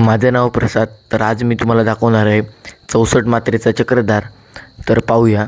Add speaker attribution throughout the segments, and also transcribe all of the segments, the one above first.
Speaker 1: माझं नाव प्रसाद तर आज मी तुम्हाला दाखवणार आहे चौसष्ट मात्रेचा चक्रधार. तर पाहूया.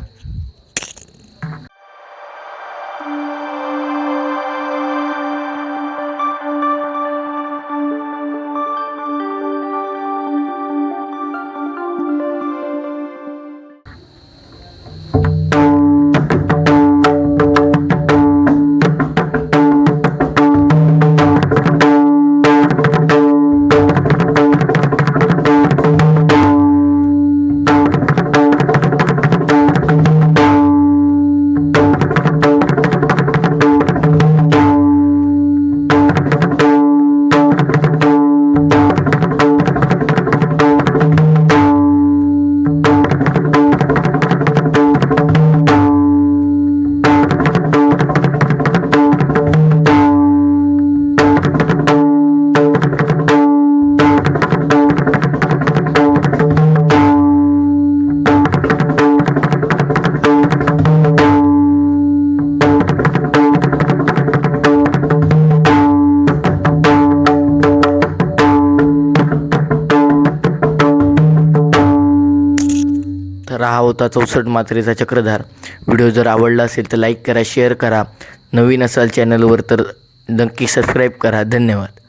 Speaker 1: तर हा होता चौसष्ट मात्रेचा चक्रधार. व्हिडिओ जर आवडला असेल तर लाईक करा शेअर करा. नवीन असाल चॅनलवर तर नक्की सबस्क्राईब करा. धन्यवाद.